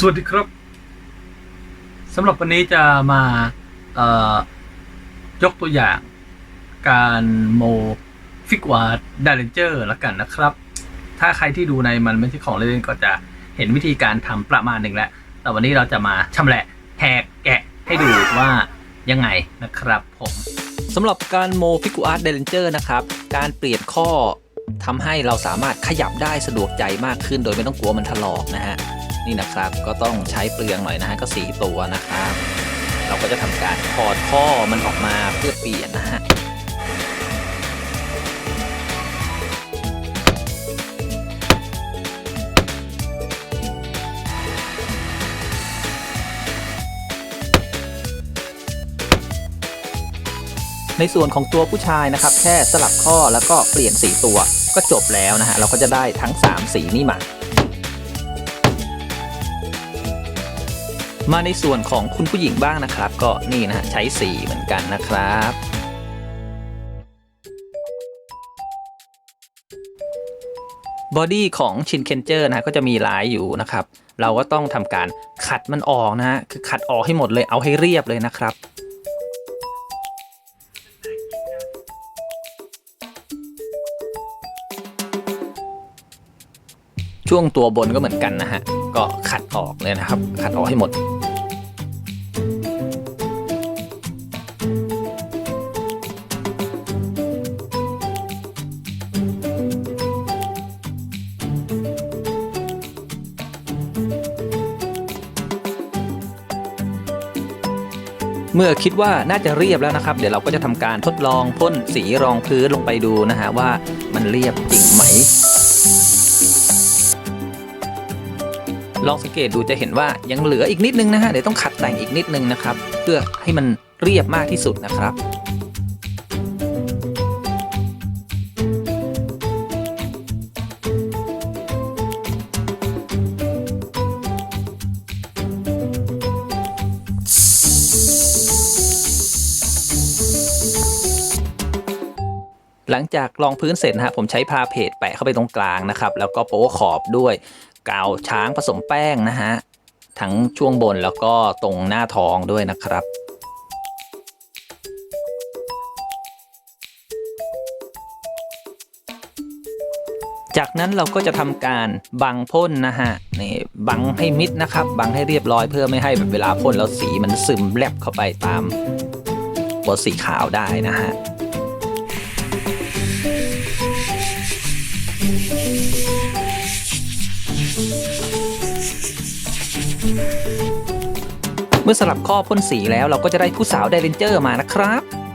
สวัสดีครับสำหรับวันนี้จะมายกตัวอย่างการโมฟิกวาร์ดดเรนเจอร์ละกันนะครับ ถ้าใครที่ดูในมันไม่ใช่ของเล่นก็จะเห็นวิธีการทำประมาณหนึ่งแล้ว แต่วันนี้เราจะมาชำแหละแหกแกะให้ดูว่ายังไงนะครับผมสำหรับการโมฟิกูอาร์ตเดลเจอร์นะครับ การเปลี่ยนข้อทำให้เราสามารถขยับได้สะดวกใจมากขึ้น โดยไม่ต้องกลัวมันถลอกนะฮะ นี่นะครับ ก็ต้องใช้เปลืองหน่อยนะฮะก็4ตัวนะครับ เราก็จะทำการถอดข้อมันออกมาเพื่อเปลี่ยนนะฮะในส่วนของตัวผู้ชายนะครับ แค่สลับข้อแล้วก็เปลี่ยนสีตัวก็จบแล้วนะฮะเราก็จะได้ทั้ง 3 สีนี้มา มาในส่วนของคุณผู้หญิงบ้างนะครับ ก็นี่นะฮะใช้สีเหมือนกันนะครับบอดี้ของชินเคนเจอร์นะฮะก็จะมีลายอยู่นะครับ เราก็ต้องทำการขัดมันออกนะฮะคือขัดออกให้หมดเลยเอาให้เรียบเลยนะครับช่วงตัวบนก็เหมือนกันนะฮะ ก็ขัดออกเลยนะครับ ขัดออกให้หมด เมื่อคิดว่าน่าจะเรียบแล้วนะครับ เดี๋ยวเราก็จะทำการทดลองพ่นสีรองพื้นลงไปดูนะฮะว่ามันเรียบจริงไหม ลองสังเกตดูจะเห็นว่ายังเหลืออีกนิดนึงนะฮะเดี๋ยวต้องขัดแต่งอีกนิดนึงนะครับ เพื่อให้มันเรียบมากที่สุดนะครับ หลังจากรองพื้นเสร็จนะฮะผมใช้พาเพจแปะเข้าไปตรงกลางนะครับ แล้วก็โป๊ขอบด้วยกาวช้างผสมแป้งนะฮะทั้งช่วงบนแล้วก็ตรงหน้าท้องด้วยนะครับจากนั้นเราก็จะทำการบังพ่นนะฮะนี่บังให้มิดนะครับ บังให้เรียบร้อยเพื่อไม่ให้แบบเวลาพ่นแล้วสีมันซึมแลบเข้าไปตามตัวสีขาวได้นะฮะ เมื่อสลับข้อพ่นสีแล้วเราก็จะได้ผู้สาวไดเรนเจอร์มานะครับ